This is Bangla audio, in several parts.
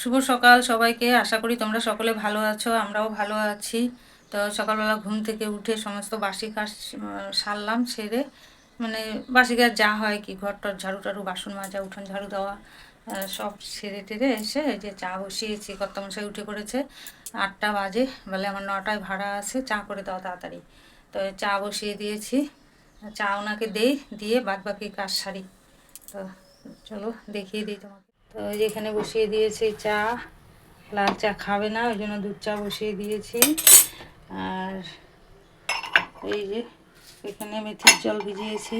শুভ সকাল সবাইকে। আশা করি তোমরা সকলে ভালো আছো, আমরাও ভালো আছি। তো সকালবেলা ঘুম থেকে উঠে সমস্ত বাসি কাজ সারলাম, সেরে মানে বাসি কাজ যা হয় কি ঘর টর ঝাড়ু টাড়ু, বাসন মাজা, উঠোন ঝাড়ু দেওয়া সব সেরে টেরে এসে যে চা বসিয়েছি। কর্তামশাই উঠে পড়েছে আটটা বাজে, বলে আমার নটায় ভাড়া আছে, চা করে দাও তাড়াতাড়ি। তো চা বসিয়ে দিয়েছি। চা ওনাকে দেই, দিয়ে বাদ বাকি কাজ সারি। তো চলো দেখিয়ে দিই তোমাকে। তো এই যে এখানে বসিয়ে দিয়েছি চা। লাল চা খাবে না, ওই জন্য দুধ চা বসিয়ে দিয়েছি। আর এই যে এখানে মেথির জল ভিজিয়েছি।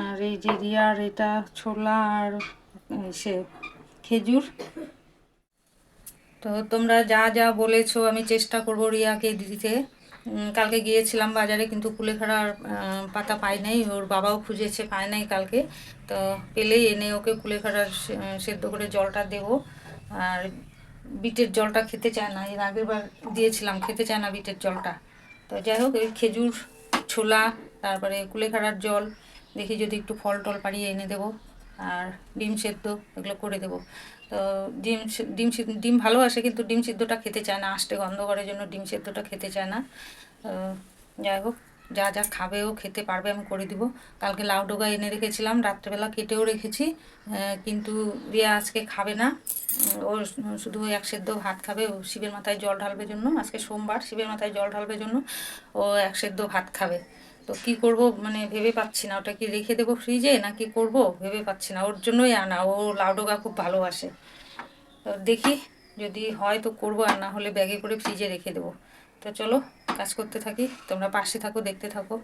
আর এই যে রিয়ার এটা ছোলা আর সে খেজুর। তো তোমরা যা যা বলেছ, আমি চেষ্টা করব রিয়াকে দিতে। কালকে গিয়েছিলাম বাজারে, কিন্তু কুলেখাড়ার পাতা পাই নাই। ওর বাবাও খুঁজেছে, পায় নাই কালকে। তো পেলেই এনে ওকে কুলেখাড়ার সেদ্ধ করে জলটা দেবো। আর বিটের জলটা খেতে চায় না, এর আগের বার দিয়েছিলাম, খেতে চায় না বিটের জলটা। তো যাই হোক, এই খেজুর ছোলা, তারপরে কুলেখাড়ার জল, দেখি যদি একটু ফল টল পাড়িয়ে এনে দেবো। আর ডিম সেদ্ধ, এগুলো করে দেবো। তো ডিম ডিম ডিম ভালোবাসে কিন্তু ডিম সিদ্ধটা খেতে চায় না, আষ্টে গন্ধ করার জন্য ডিম সেদ্ধটা খেতে চায় না। যাই হোক, যা যা খাবে ও খেতে পারবে আমি করে দিব। কালকে লাউ ডোগা এনে রেখেছিলাম, রাত্রেবেলা কেটেও রেখেছি কিন্তু রিয়া আজকে খাবে না। ও শুধু এক সেদ্ধ ভাত খাবে, ও শিবের মাথায় জল ঢালবে জন্য, আজকে সোমবার শিবের মাথায় জল ঢালবে জন্য, ও এক সেদ্ধ ভাত খাবে। তো কি করব? মানে ভেবে পাচ্ছি না। ওটা কি রেখে দেবো ফ্রিজে না কি করব? ভেবে পাচ্ছি না। ওর জন্যই আনা। ও লাউডোগা খুব ভালোবাসে। তো দেখি যদি হয় তো করব, আর না হলে ব্যাগে করে ফ্রিজে রেখে দেবো। তো চলো, কাজ করতে থাকি। তোমরা পাশে থাকো, দেখতে থাকো।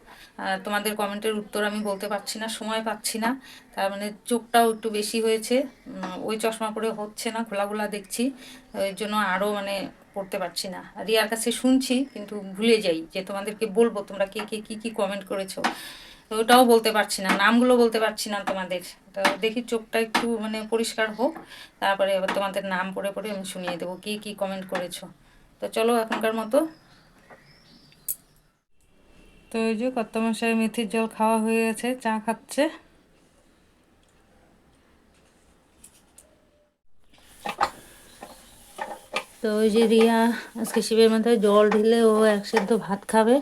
আর তোমাদের কমেন্টের উত্তর আমি বলতে পারছি না, সময় পাচ্ছি না। তার মানে চোখটাও একটু বেশি হয়েছে। ওই চশমা পরে হচ্ছে না খোলাগুলা দেখছি। ওই জন্য আরও মানে পড়তে পারছি না। রিয়ার কাছে শুনছি, কিন্তু ভুলে যাই যে তোমাদেরকে বলব, তোমরা কে কে, কী কী কমেন্ট করেছ। ওটাও বলতে পারছি না, নামগুলো বলতে পারছি না তোমাদের। তো দেখি চোখটা একটু মানে পরিষ্কার হোক, তারপরে আবার তোমাদের নাম পড়ে পড়ে আমি শুনিয়ে দেবো কী কী কমেন্ট করেছ। তো চলো এখনকার মতো। তো ওই যে কত মশাই মেথির জল খাওয়া হয়ে গেছে, চা খাচ্ছে। তো ওই যে রিয়া আজকে শিবের মাথায় জল ঢেলে ও এক সেদ্ধ ভাত খাবে,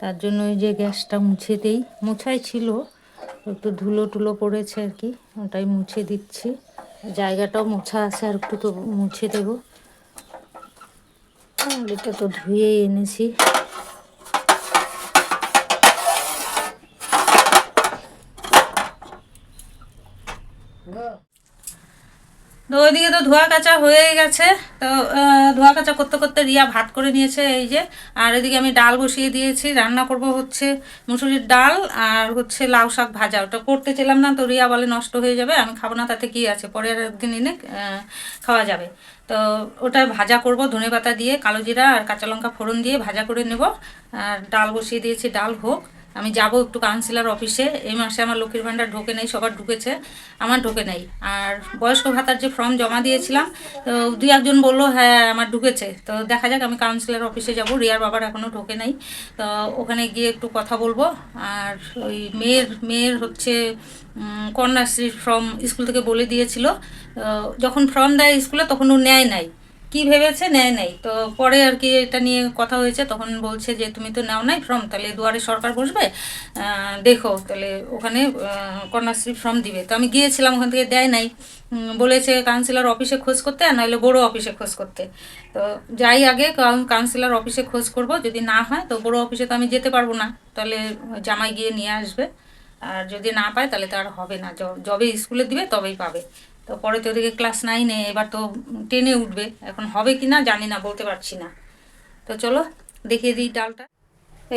তার জন্য ওই যে গ্যাসটা মুছে দিই। মুছাই ছিল, একটু ধুলো টুলো পড়েছে আর কি, ওটাই মুছে দিচ্ছি। জায়গাটাও মোছা আছে, আর একটু তো মুছে দেবো। এটা তো ধুয়েই এনেছি তো ওইদিকে তো ধোয়া কাচা হয়ে গেছে। তো ধোয়া কাচা করতে করতে রিয়া ভাত করে নিয়েছে এই যে। আর এদিকে আমি ডাল বসিয়ে দিয়েছি। রান্না করব হচ্ছে মুসুরির ডাল আর হচ্ছে লাউ শাক ভাজা। ওটা করতে চেলাম না, তো রিয়া বলে নষ্ট হয়ে যাবে, আমি খাব না, তাতে কি আছে? পরের দিন এনে খাওয়া যাবে। তো ওটা ভাজা করব ধনে পাতা দিয়ে, কালো জিরা আর কাঁচা লঙ্কা ফোড়ন দিয়ে ভাজা করে নেব। আর ডাল বসিয়ে দিয়েছি, ডাল হোক। আমি যাব একটু কাউন্সিলর অফিসে এই মাসে আমার লক্ষ্মীর ভাণ্ডার ঢোকে নেই, সবার ঢুকেছে, আমার ঢোকে নেই। আর বয়স্ক ভাতার যে ফর্ম জমা দিয়েছিলাম, তো দুই একজন বলল হ্যাঁ আমার ঢুকেছে। তো দেখা যাক, আমি কাউন্সিলর অফিসে যাব। রিয়ার বাবার এখনও ঢোকে নাই। তো ওখানে গিয়ে একটু কথা বলব। আর ওই মেয়ের মেয়ের হচ্ছে কন্যাশ্রীর ফর্ম স্কুল থেকে বলে দিয়েছিল। যখন ফর্ম দেয় স্কুলে তখন ও নেয় নাই। কি ভেবেছে, নেয় নাই। তো পরে আর কি এটা নিয়ে কথা হয়েছে, তখন বলছে যে, তুমি তো নাও নাই ফর্ম তাহলে দুয়ারে সরকার বসবে? দেখো, তাহলে ওখানে কন্যাশ্রী ফর্ম দিবে। তো আমি গিয়েছিলাম, ওখান থেকে দেয় নাই। বলেছে কাউন্সিলর অফিসে খোঁজ করতে, আর নাহলে বড়ো অফিসে খোঁজ করতে। তো যাই আগে কাউন্সিলর অফিসে খোঁজ করব, যদি না হয়, তো বড়ো অফিসে তো আমি যেতে পারব না। তাহলে জামাই গিয়ে নিয়ে আসবে। আর যদি না পায়, তাহলে তো আর হবে না। যবে স্কুলে দিবে, তবেই পাবে। তো পরে তো ওদিকে ক্লাস নাইনে এবার তো টেনে উঠবে। এখন হবে কি না জানি না, বলতে পারছি না। তো চলো, দেখিয়ে দিই ডালটা।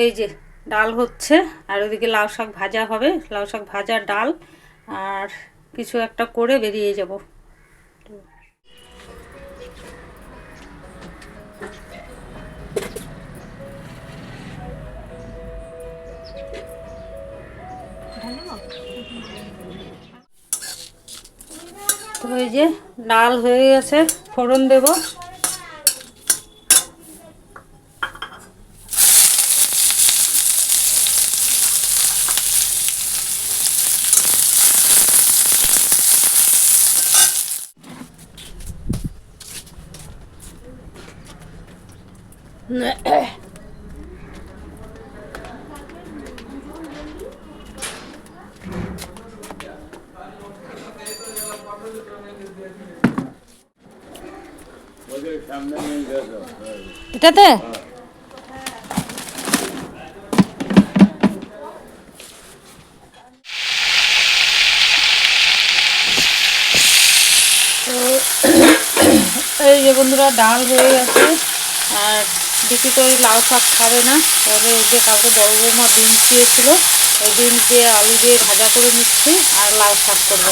এই যে, ডাল হচ্ছে, আর ওদিকে লাউ শাক ভাজা হবে। লাউ শাক ভাজা, ডাল, আর কিছু একটা করে বেরিয়ে যাব। ওই যে লাল হয়ে গেছে ফোড়ন দেব Yeah. এটাতে? এই যে বন্ধুরা, ডাল হয়ে গেছে। আর তো ওই লাউ শাক খাবে না। তবে এই যে কালকে বড় বৌমা বিনস দিয়েছিল, ওই বিনস দিয়ে আলু দিয়ে ভাজা করে নিচ্ছি, আর লাউ শাক করব।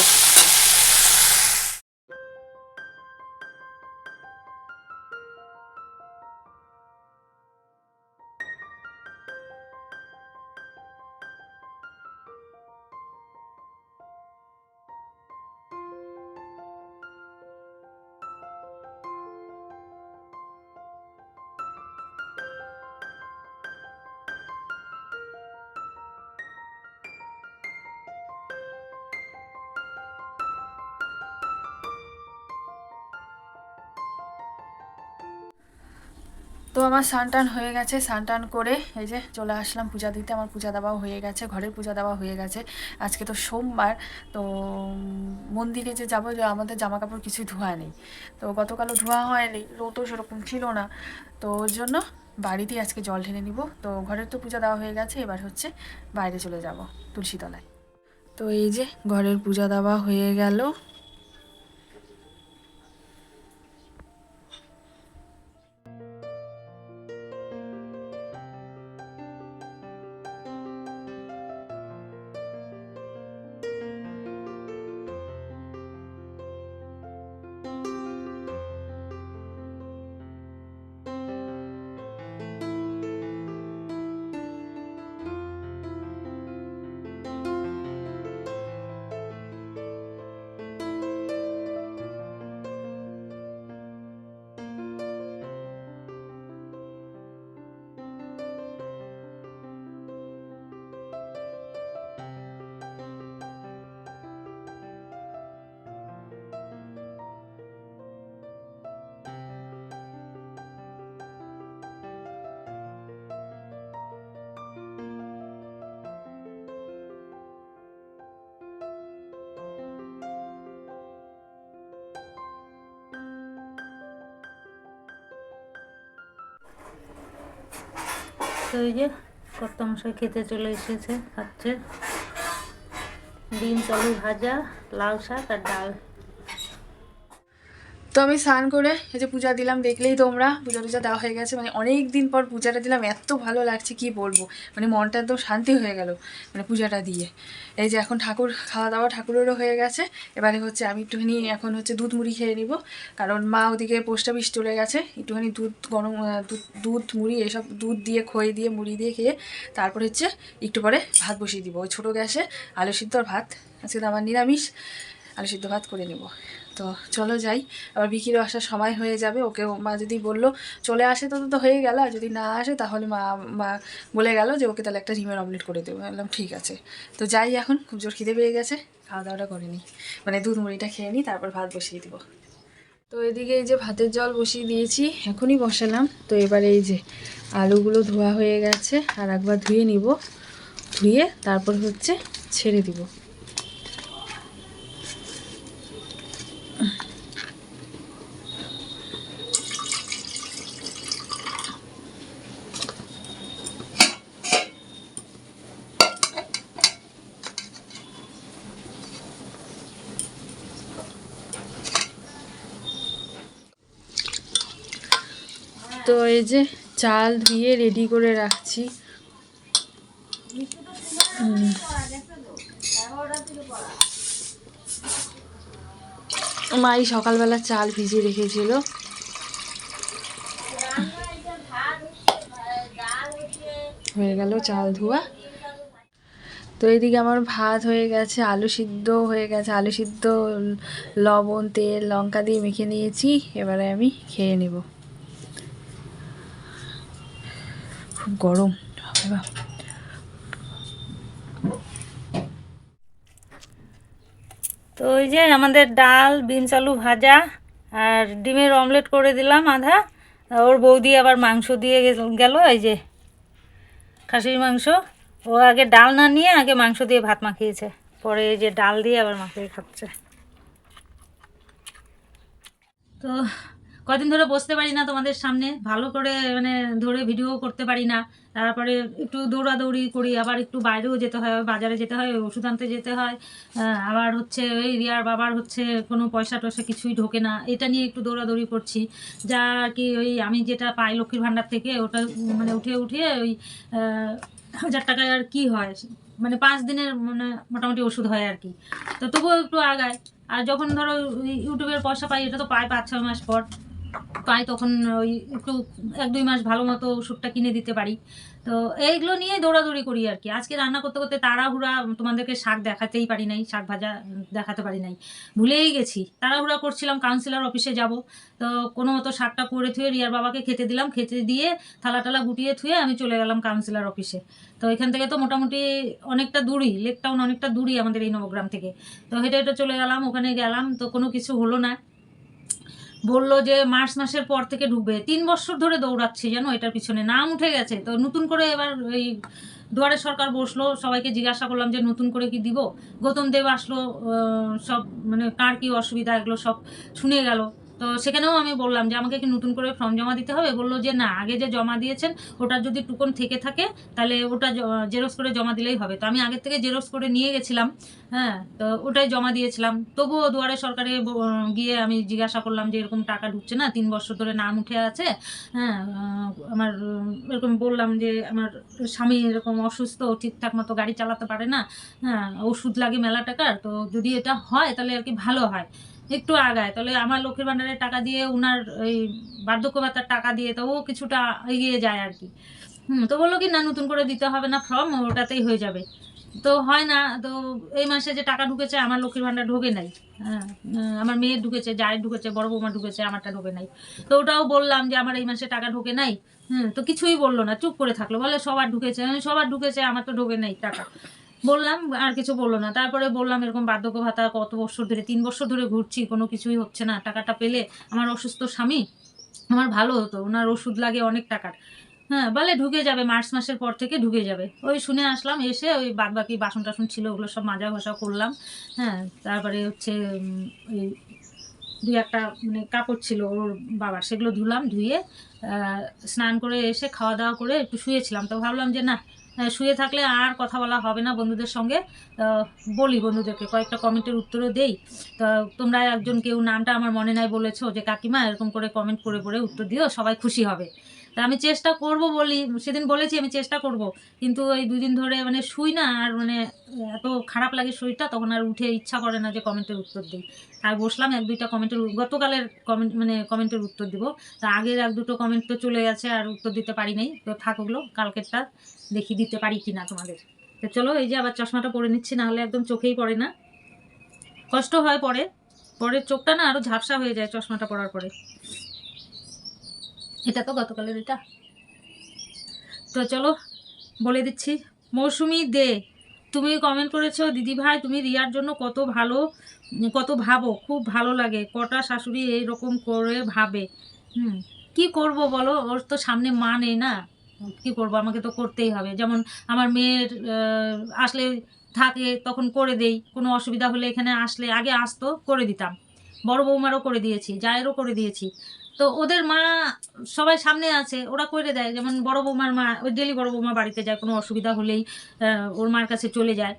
আমার স্নান হয়ে গেছে স্নান টান করে এই যে চলে আসলাম পূজা দিতে। আমার পূজা দেওয়াও হয়ে গেছে, ঘরের পূজা দেওয়া হয়ে গেছে। আজকে তো সোমবার, তো মন্দিরে যে যাব আমাদের জামা কাপড় কিছুই ধোয়া নেই। তো গতকালও ধোয়া হয়নি, রোদও সেরকম ছিল না। তো ওর জন্য বাড়িতেই আজকে জল ঢেলে নিব। তো ঘরের তো পূজা দেওয়া হয়ে গেছে, এবার হচ্ছে বাইরে চলে যাব তুলসীতলায়। তো এই যে ঘরের পূজা দেওয়া হয়ে গেল। তো এই যে কর্তা মশাই খেতে চলে এসেছে, খাচ্ছে। ডিম চালু ভাজা, লাউ শাক আর ডাল। তো আমি স্নান করে এই যে পূজা দিলাম, দেখলেই তোমরা। পূজা টুজা দেওয়া হয়ে গেছে। মানে অনেক দিন পর পূজাটা দিলাম, এত ভালো লাগছে, কি বলব? মানে মনটা একদম শান্তি হয়ে গেল মানে পূজাটা দিয়ে। এই যে এখন ঠাকুর খাওয়া দাওয়া ঠাকুরেরও হয়ে গেছে। এবারে হচ্ছে আমি একটুখানি এখন হচ্ছে দুধ মুড়ি খেয়ে নিব। কারণ মা ওদিকে পোস্ট অফিস চলে গেছে, একটুখানি দুধ গরম দুধ মুড়ি, এসব দুধ দিয়ে, খই দিয়ে, মুড়ি দিয়ে খেয়ে তারপর হচ্ছে একটু পরে ভাত বসিয়ে দিব। ওই ছোটো গ্যাসে আলু সিদ্ধ আর ভাত। আজকে তো আমার নিরামিষ, আলু সিদ্ধ ভাত করে নেব। তো চলো যাই। আবার বিকিরও আসার সময় হয়ে যাবে ওকে মা যদি বলল চলে আসে তো তো হয়ে গেল, আর যদি না আসে তাহলে মা মা বলে গেল যে ওকে তাহলে একটা ডিমের অমলেট করে দেবো। বললাম, ঠিক আছে। তো যাই এখন, খুব জোর খিদে পেয়ে গেছে খাওয়া দাওয়াটা করে নিই। মানে দুধ মুড়িটা খেয়ে নিই, তারপর ভাত বসিয়ে দিব। তো এদিকে এই যে ভাতের জল বসিয়ে দিয়েছি, এখনই বসালাম। তো এবারে এই যে আলুগুলো ধোয়া হয়ে গেছে, আর একবার ধুয়ে নিব। ধুয়ে তারপর হচ্ছে ছেড়ে দিব। তো এই যে চাল ধুয়ে রেডি করে রাখছি। মাই সকালবেলা চাল ভিজিয়ে রেখেছিল। হয়ে গেল চাল ধোয়া। তো এদিকে আমার ভাত হয়ে গেছে, আলু সিদ্ধ হয়ে গেছে। আলু সিদ্ধ, লবণ, তেল, লঙ্কা দিয়ে মেখে নিয়েছি। এবারে আমি খেয়ে নেব। খুব গরম তো ওই যে আমাদের ডাল, বিনস আলু ভাজা আর ডিমের অমলেট করে দিলাম আধা। ওর বৌদি আবার মাংস দিয়ে গেল, এই যে খাসির মাংস। ও আগে ডাল না নিয়ে আগে মাংস দিয়ে ভাত মাখিয়েছে। পরে এই যে ডাল দিয়ে আবার মাখিয়ে খাচ্ছে। তো কদিন ধরে বসতে পারি না তোমাদের সামনে, ভালো করে মানে ধরে ভিডিও করতে পারি না। তারপরে একটু দৌড়াদৌড়ি করি, আবার একটু বাইরেও যেতে হয়, বাজারে যেতে হয়, ওষুধ আনতে যেতে হয়। আবার হচ্ছে ওই রিয়ার বাবার হচ্ছে কোনো পয়সা টয়সা কিছুই ঢোকে না। এটা নিয়ে একটু দৌড়াদৌড়ি করছি। যা আর কি ওই আমি যেটা পাই লক্ষ্মীর ভাণ্ডার থেকে, ওটা মানে উঠে উঠিয়ে ওই হাজার টাকায় আর কি হয়? মানে পাঁচ দিনের মানে মোটামুটি ওষুধ হয় আর কি। তো তবুও একটু আগায়। আর যখন ধরো ইউটিউবের পয়সা পাই, এটা তো পাই পাঁচ ছয় মাস পর। পাই, তখন ওই একটু এক দুই মাস ভালো মতো ওষুধটা কিনে দিতে পারি। তো এইগুলো নিয়ে দৌড়াদৌড়ি করি আর কি। আজকে রান্না করতে করতে তাড়াহুড়া তোমাদেরকে শাক দেখাতেই পারি নাই, শাক ভাজা দেখাতে পারি নাই। ভুলেই গেছি। তাড়াহুড়া করছিলাম কাউন্সিলর অফিসে যাব। তো কোনো মতো শাকটা করে থুয়ে রিয়ার বাবাকে খেতে দিলাম। খেতে দিয়ে থালা টালা গুটিয়ে থুয়ে আমি চলে গেলাম কাউন্সিলর অফিসে তো এখান থেকে তো মোটামুটি অনেকটা দূরই লেক টাউন অনেকটা দূরই আমাদের এই নবগ্রাম থেকে। তো হেঁটে হেঁটে চলে গেলাম, ওখানে গেলাম। তো কোনো কিছু হলো না। বলল যে মার্চ মাসের পর থেকে ডুববে তিন বছর ধরে দৌড়াচ্ছি যেন এটার পিছনে নাম উঠে গেছে। তো নতুন করে এবার এই দুয়ারে সরকার বসল, সবাইকে জিজ্ঞাসা করলাম যে নতুন করে কি দিব? গৌতম দেব আসলো সব মানে কার কি অসুবিধা, এগুলো সব শুনে গেল। তো সেখানেও আমি বললাম যে আমাকে কি নতুন করে ফর্ম জমা দিতে হবে। বলল যে, না, আগে যে জমা দিয়েছেন ওটার যদি টুকন থেকে থাকে, তাহলে ওটা জেরক্স করে জমা দিলেই হবে। তো আমি আগের থেকে জেরক্স করে নিয়ে গেছিলাম হ্যাঁ তো ওটাই জমা দিয়েছিলাম। তবুও দুয়ারে সরকারে গিয়ে আমি জিজ্ঞাসা করলাম যে, এরকম টাকা ঢুকছে না? তিন বছর ধরে নাম উঠে আছে? হ্যাঁ আমার, এরকম বললাম যে, আমার স্বামী এরকম অসুস্থ, ঠিকঠাক মতো গাড়ি চালাতে পারে না। হ্যাঁ ওষুধ লাগে মেলা টাকার, তো যদি এটা হয়, তাহলে আর কি ভালো হয়। একটু আগায়। তাহলে আমার লক্ষ্মীর ভাণ্ডারের টাকা দিয়ে ওনার এই বার্ধক্য ভাতার টাকা দিয়ে তো ও কিছুটা এগিয়ে যায় আর কি। হুম, তো বলল কি, না, নতুন করে দিতে হবে না ফর্ম, ওটাতেই হয়ে যাবে। তো হয় না, তো এই মাসে যে টাকা ঢুকেছে, আমার লক্ষ্মীর ভাণ্ডার ঢোকে নাই। হ্যাঁ আমার মেয়ে ঢুকেছে, জায়ের ঢুকেছে, বড় বৌমা ঢুকেছে, আমারটা ঢোকে নাই। তো ওটাও বললাম যে, আমার এই মাসে টাকা ঢোকে নাই। হুম, তো কিছুই বলল না, চুপ করে থাকল। বলে, সবার ঢুকেছে। সবার ঢুকেছে, আমার তো ঢোকে নাই টাকা। বললাম, আর কিছু বলল না। তারপরে বললাম, এরকম বার্ধক্য ভাতা কত বছর ধরে, তিন বছর ধরে ঘুরছি, কোনো কিছুই হচ্ছে না, টাকাটা পেলে আমার অসুস্থ স্বামী আমার ভালো হতো, ওনার ওষুধ লাগে অনেক টাকার। হ্যাঁ বলে ঢুকে যাবে, মার্চ মাসের পর থেকে ঢুকে যাবে। ওই শুনে আসলাম, এসে ওই বাদ বাকি বাসন টাসন ছিল, ওগুলো সব মাজা ঘষা করলাম। হ্যাঁ তারপরে হচ্ছে ওই দুই একটা মানে কাপড় ছিল ওর বাবার, সেগুলো ধুলাম, ধুয়ে স্নান করে এসে খাওয়া দাওয়া করে একটু শুয়েছিলাম। তো ভাবলাম যে না শুয়ে থাকলে আর কথা বলা হবে না বন্ধুদের সঙ্গে। বলি বন্ধুদেরকে, কয়েকটা কমেন্টের উত্তরও দেই। তো, তোমরা একজন কেউ নামটা আমার মনে নাই বলেছ যে কাকিমা, এরকম করে কমেন্ট করে করে উত্তর দিও, সবাই খুশি হবে। তা আমি চেষ্টা করব বলি, সেদিন বলেছি আমি চেষ্টা করব। কিন্তু এই দুদিন ধরে মানে শুই না, আর মানে এত খারাপ লাগে শরীরটা, তখন আর উঠে ইচ্ছা করে না যে কমেন্টের উত্তর দিই। আর বসলাম, এক দুইটা কমেন্টের গতকালের কমেন্ট মানে কমেন্টের উত্তর দিব। তা আগের এক দুটো কমেন্ট তো চলে গেছে, আর উত্তর দিতে পারি নাই। তো থাক কালকেরটা দেখি দিতে পারি কি না তোমাদের। তো চলো, এই যে আবার চশমাটা পরে নিচ্ছি, না হলে একদম চোখেই পড়ে না। কষ্ট হয় পরে। পরে চোখটা না আরও ঝাপসা হয়ে যায় চশমাটা পরার পরে। এটা তো গতকালের এটা। তো চলো, বলে দিচ্ছি, মৌসুমি দে, তুমি কমেন্ট করেছ, দিদি ভাই, তুমি রিয়ার জন্য কত ভালো, কত ভাবো, খুব ভালো লাগে, কটা শাশুড়ি এইরকম করে ভাবে। হুম, কি করব বলো? ওর তো সামনে মা নেই না। কি করব? আমাকে তো করতেই হবে। যেমন আমার মেয়ের আসলে থাকে, তখন করে দেই। কোনো অসুবিধা হলে এখানে আসলে, আগে আসতো, করে দিতাম। বড় বৌমারও করে দিয়েছি, জায়েরও করে দিয়েছি। তো ওদের মা সবাই সামনে আছে, ওরা করে দেয়, যেমন বড় বৌমার মা, ওই ডেলি বড় বৌমা বাড়িতে যায়, কোনো অসুবিধা হলেই ওর মার কাছে চলে যায়,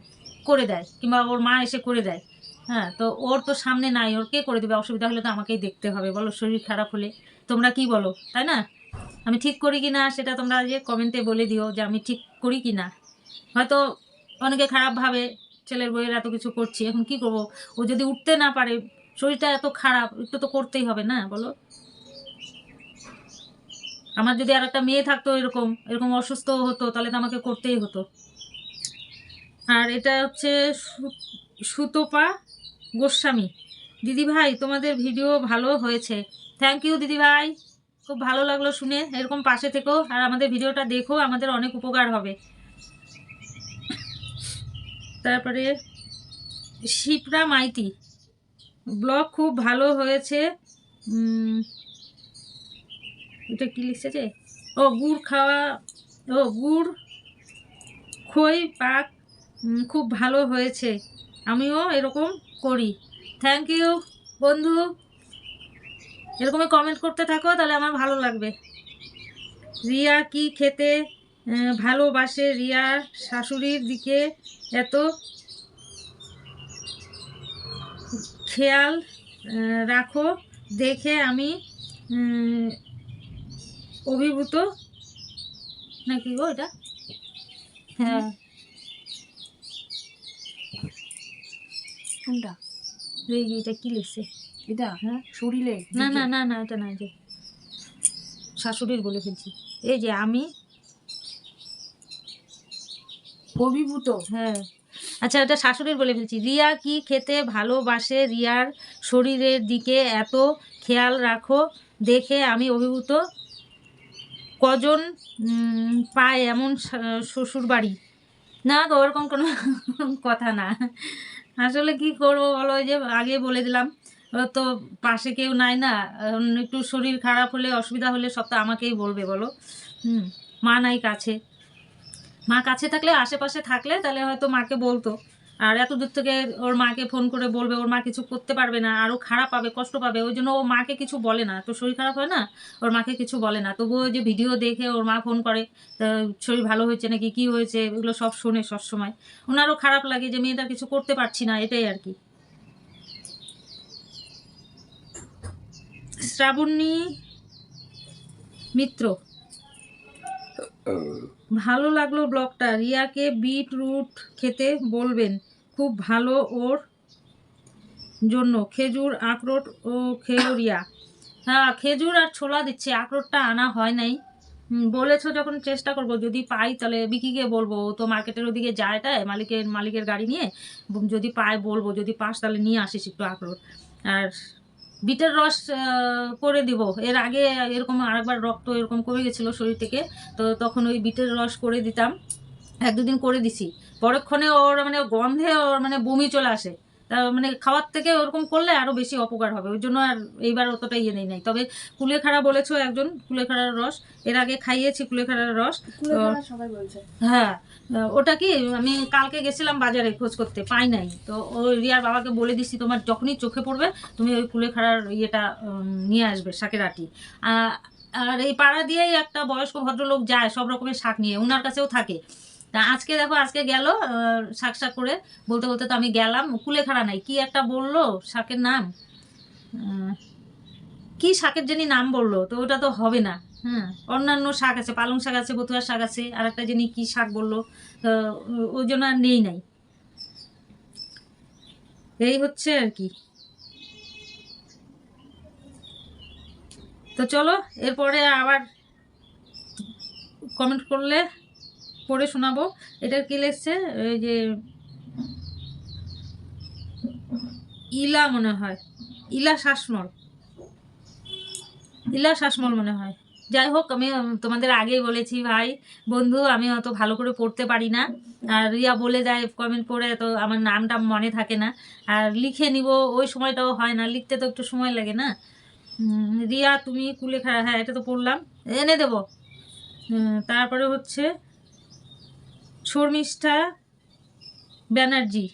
করে দেয়, কিংবা ওর মা এসে করে দেয় হ্যাঁ তো ওর তো সামনে নাই, ওর কে করে দেবে, অসুবিধা হলে তো আমাকেই দেখতে হবে, বলো শরীর খারাপ হলে, তোমরা কি বলো, তাই না? আমি ঠিক করি কি না, সেটা তোমরা যে কমেন্টে বলে দিও যে আমি ঠিক করি কি না। হয়তো অনেকে খারাপ ভাবে, ছেলের বইয়ের এত কিছু করছি, এখন কি করব? ও যদি উঠতে না পারে, শরীরটা এত খারাপ, একটু তো করতেই হবে না, বলো? আমার যদি আর একটা মেয়ে থাকতো এরকম এরকম অসুস্থ হতো, তাহলে তো আমাকে করতেই হতো। আর এটা হচ্ছে সুতপা গোস্বামী। দিদি ভাই, তোমাদের ভিডিও ভালো হয়েছে। থ্যাংক ইউ দিদি ভাই। খুব ভালো লাগল শুনে। এরকম পাশে থেকো আর আমাদের ভিডিওটা দেখো, আমাদের অনেক উপকার হবে। তারপরে শিপ্রা মাইতি। ব্লগ খুব ভালো হয়েছে। এটা কি লিখেছে ও, গুড় খাওয়া, ও, গুড় খই পাক খুব ভালো হয়েছে। আমিও এরকম করি। থ্যাংক ইউ বন্ধু। এরকমই কমেন্ট করতে থাকো, তাহলে আমার ভালো লাগবে। রিয়া কি খেতে ভালোবাসে? রিয়া শাশুড়ির দিকে এত খেয়াল রাখো। দেখে আমি অভিভূত? নাকি গো এটা? হ্যাঁ। কোনটা? এই যে এটা কি লিখছে? এটা? হ্যাঁ। শরীরে? না না না না এটা না যে শাশুড়ির বলে ফেলছি। এই যে আমি। অভিভূত? হ্যাঁ। আচ্ছা এটা শাশুড়ির বলে ফেলছি। রিয়া কি খেতে ভালোবাসে? রিয়ার শরীরের দিকে এত খেয়াল রাখো দেখে আমি অভিভূত। কজন পায় এমন শ্বশুর বাড়ি না গো, ওরকম কোনো কথা না। আসলে কি করব বলো যে আগে বলে দিলাম তো পাশে কেউ নাই না একটু শরীর খারাপ হলে, অসুবিধা হলে সব তো আমাকেই বলবে, বলো। হুম, মা নাই কাছে। মা কাছে থাকলে, আশেপাশে থাকলে, তাহলে হয়তো মাকে বলতো। আর এত দূর থেকে ওর মাকে ফোন করে বলবে, ওর মা কিছু করতে পারবে না আরও খারাপ পাবে, কষ্ট পাবে, ওই জন্য ও মাকে কিছু বলে না। তো শরীর খারাপ হয় না? ওর মাকে কিছু বলে না। তবুও যে ভিডিও দেখে ওর মা ফোন করে শরীর ভালো হয়েছে নাকি? কি হয়েছে? এগুলো সব শোনে সবসময়। ওনারও খারাপ লাগে যে মেয়েটা কিছু করতে পারছি না, এটাই আর কি। শ্রাবণী মিত্র, ভালো লাগল ব্লগটা রিয়াকে বিট রুট খেতে বলবেন। খুব ভালো ওর জন্য। খেজুর, আখরোট ও খেয়েও রিয়া হ্যাঁ খেজুর আর ছোলা দিচ্ছে, আখরোটটা আনা হয় নাই। বলেছ যখন চেষ্টা করব, যদি পাই তাহলে বিকিকে বলব তো মার্কেটের ওদিকে যায় তাই মালিকের মালিকের গাড়ি নিয়ে। যদি পায় বলব, যদি পাস তাহলে নিয়ে আসিস একটু আখরোট। আর বিটের রস করে দিব। এর আগে এরকম আরেকবার রক্ত এরকম কমে গেছিল শরীর থেকে, তো তখন ওই বিটের রস করে দিতাম। এক দুদিন করে দিছি। পরক্ষণে ওর মানে গন্ধে ওর মানে বমি চলে আসে। তা মানে খাওয়ার থেকে ওরকম করলে আরও বেশি অপকার হবে। ওই জন্য আর এইবার অতটা ইয়ে নেই নাই। তবে কুলেখাড়া বলেছ একজন কুলেখাড়ার রস। এর আগে খাইয়েছি কুলেখাড়ার রস। কুলেখাড়া সবাই বলছে। হ্যাঁ ওটা কি আমি কালকে গেছিলাম বাজারে খোঁজ করতে পাই নাই। তো ওই রিয়ার বাবাকে বলে দিছি তোমার যখনই চোখে পড়বে তুমি ওই কুলেখাড়ার ইয়েটা নিয়ে আসবে শাকের আটি। আর এই পাড়া দিয়েই একটা বয়স্ক ভদ্রলোক যায় সব রকমের শাক নিয়ে। ওনার কাছেও থাকে। তা আজকে দেখো, আজকে গেল শাক শাক করে। বলতে বলতে তো আমি গেলাম কুলেখাড়া নাই। কি একটা বলল শাকের নাম? কি শাকের জানি নাম বলল? তো ওটা তো হবে না। হ্যাঁ অন্যান্য শাক আছে, পালং শাক আছে বতুয়ার শাক আছে আর একটা জানি কি শাক বলল ওই জন্য আর নেই নাই। এই হচ্ছে আর কি। তো চলো, এরপরে আবার কমেন্ট করলে পড়ে শোনাবো। এটা কি লিখছে? ওই যে ইলা মনে হয়। ইলা শাসমল। ইলা শাসমল মনে হয়। যাই হোক, আমি তোমাদের আগেই বলেছি ভাই, বন্ধু, আমি অত ভালো করে পড়তে পারি না। আর রিয়া বলে যায় কমেন্ট পড়ে, তো আমার নামটা মনে থাকে না। আর লিখে নিব, ওই সময়টাও হয় না, লিখতে তো একটু সময় লাগে না। রিয়া, তুমি কুলেখা হ্যাঁ এটা তো পড়লাম। এনে দেব। তারপরে হচ্ছে শর্মিষ্ঠা ব্যানার্জি।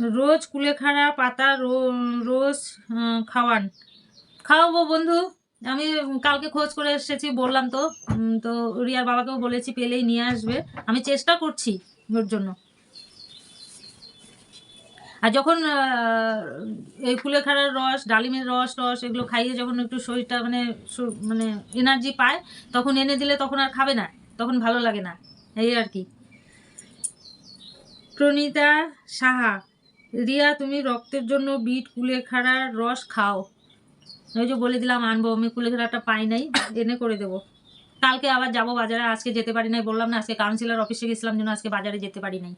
রোজ কুলেখাড়া, পাতা রো- রোজ খাওয়ান। খাওয়াবো বন্ধু। আমি কালকে খোঁজ করে এসেছি, বললাম তো। তো রিয়ার বাবাকেও বলেছি, পেলেই নিয়ে আসবে। আমি চেষ্টা করছি ওর জন্য। আর যখন এই কুলেখাড়ার রস, ডালিমের রস রস এগুলো খাইয়ে যখন একটু শরীরটা মানে মানে এনার্জি পায়, তখন এনে দিলে তখন আর খাবে না। তখন ভালো লাগে না। এই আর কি। প্রণীতা সাহা, রিয়া তুমি রক্তের জন্য বিট কুলেখাড়ার রস খাও। ওই যে বলে দিলাম, আনব। আমি কুলেখাড়াটা পাই নাই, এনে করে দেবো। কালকে আবার যাব বাজারে, আজকে যেতে পারি নাই, বললাম না, আজকে কাউন্সিলর অফিসে গেছিলাম জন্য আজকে বাজারে যেতে পারি নাই।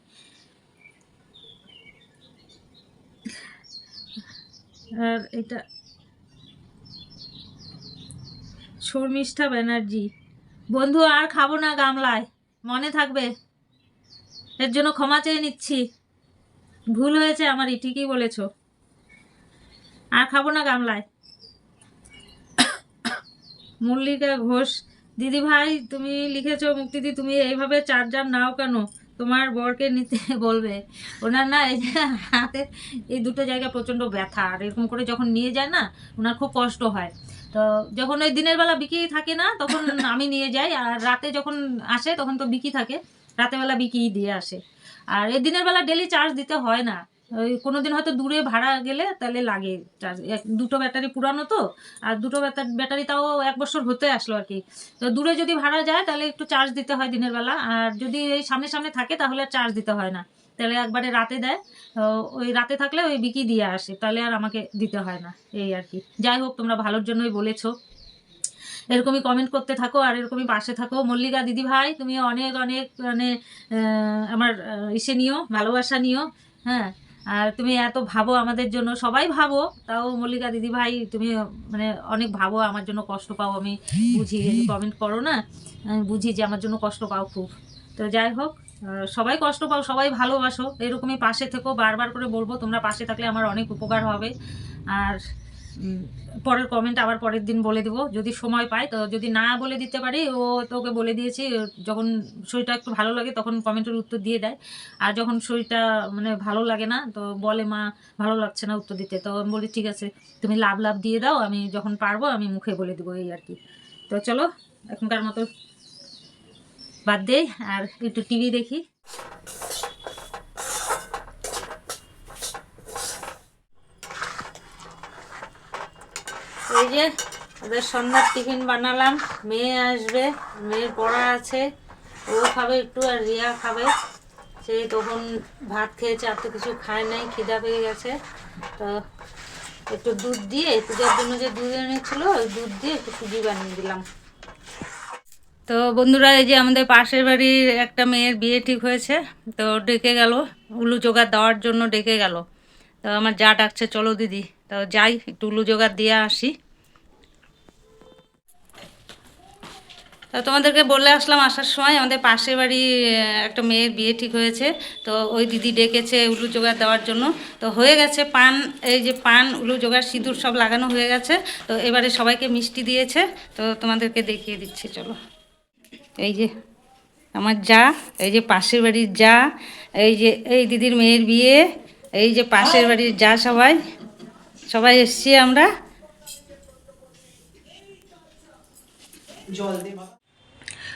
আর এটা শর্মিষ্ঠা ব্যানার্জি, বন্ধু আর খাব না গামলায়, মনে থাকবে? এর জন্য ক্ষমা চেয়ে নিচ্ছি। ভুল হয়েছে আমারই, ঠিকই বলেছ। আর খাব না গামলায়। মল্লিকা ঘোষ, দিদি ভাই, তুমি লিখেছো, মুক্তিদি, তুমি এইভাবে চার্জার নাও কেন? তোমার বরকে নিতে বলবে। ওনার না এই হাতে এই দুটো জায়গায় প্রচণ্ড ব্যথা, আর এরকম করে যখন নিয়ে যায় না, ওনার খুব কষ্ট হয়। তো যখন ওই দিনের বেলা বিকি থাকে না, তখন আমি নিয়ে যাই, আর রাতে যখন আসে, তখন তো বিকি থাকে। রাতের বেলা বিকি দিয়ে আসে। আর এই দিনের বেলা ডেলি চার্জ দিতে হয় না। ওই কোনো দিন হয়তো দূরে ভাড়া গেলে তাহলে লাগে চার্জ দুটো ব্যাটারি পুরানো তো, আর দুটো ব্যাটা- ব্যাটারি তাও এক বছর হতে আসলো আর কি তো দূরে যদি ভাড়া যায় তাহলে একটু চার্জ দিতে হয় দিনের বেলা। আর যদি এই সামনে সামনে থাকে তাহলে চার্জ দিতে হয় না। তাহলে একবারে রাতে দেয়। ওই রাতে থাকলে ওই বিকি দিয়ে আসে। তাহলে আর আমাকে দিতে হয় না। এই আর কি যাই হোক, তোমরা ভালোর জন্যই বলেছ। এরকমই কমেন্ট করতে থাকো আর এরকমই পাশে থাকো। মল্লিকা দিদি ভাই, তুমি অনেক অনেক মানে আমার ইসে নিও, ভালোবাসা নিও হ্যাঁ। আর তুমি এত ভাবো আমাদের জন্য, সবাই ভাবো, তাও মল্লিকা দিদি ভাই, তুমি মানে অনেক ভাবো, আমার জন্য কষ্ট পাও, আমি বুঝি কমেন্ট করো না বুঝি যে আমার জন্য কষ্ট পাও খুব। তো যাই হোক সবাই কষ্ট পাও, সবাই ভালোবাসো, এরকমই পাশে থেকো, বারবার করে বলব, তোমরা পাশে থাকলে আমার অনেক উপকার হবে। আর পরের কমেন্ট আবার পরের দিন বলে দেবো। যদি সময় পাই তো যদি না বলে দিতে পারি, ও তোকে বলে দিয়েছি, যখন শরীরটা একটু ভালো লাগে তখন কমেন্টের উত্তর দিয়ে দেয়। আর যখন শরীরটা মানে ভালো লাগে না, তো বলে, মা, ভালো লাগছে না উত্তর দিতে। তো আমি বলি, ঠিক আছে, তুমি লাভ লাভ দিয়ে দাও, আমি যখন পারব, আমি মুখে বলে দেবো এই আর কি তো চলো, এখনকার মতো বাদ দেই আর একটু টিভি দেখি এই যে ওদের সন্ধ্যার টিফিন বানালাম। মেয়ে আসবে, মেয়ের পড়া আছে। ও খাবে একটু আর রিয়া খাবে। সে তখন ভাত খেয়েছে, আর তো কিছু খায় নাই, খিদা পেয়ে গেছে। তো একটু দুধ দিয়ে, পূজার জন্য যে দুধ এনেছিল, ওই দুধ দিয়ে একটু সুজি বানিয়ে দিলাম। তো বন্ধুরা, এই যে আমাদের পাশের বাড়ির একটা মেয়ের বিয়ে ঠিক হয়েছে। তো ডেকে গেল। উলু জোগাড় দেওয়ার জন্য ডেকে গেল। তো আমার যা ডাকছে, চলো দিদি। তো যাই, একটু উলু জোগাড় দিয়ে আসি। তো তোমাদেরকে বলে আসলাম, আসার সময় আমাদের পাশের বাড়ি একটা মেয়ের বিয়ে ঠিক হয়েছে। তো ওই দিদি ডেকেছে উলু জোগাড় দেওয়ার জন্য। তো হয়ে গেছে, পান, এই যে পান, উলু জোগাড়, সিঁদুর সব লাগানো হয়ে গেছে। তো এবারে সবাইকে মিষ্টি দিয়েছে। তো তোমাদেরকে দেখিয়ে দিচ্ছি, চলো। এই যে আমার যা, এই যে পাশের বাড়ির যা, এই যে, এই দিদির মেয়ের বিয়ে, এই যে পাশের বাড়ির যা সবাই সবাই এসছি আমরা।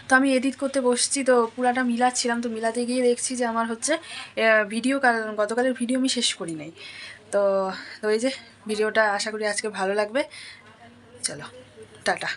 তো আমি এডিট করতে বসছি, তো পুরাটা মিলাচ্ছিলাম। তো মিলাতে গিয়ে দেখছি যে আমার হচ্ছে ভিডিও কাল, গতকালের ভিডিও আমি শেষ করি নাই। তো ওই যে, ভিডিওটা আশা করি আজকে ভালো লাগবে। চলো, টাটা।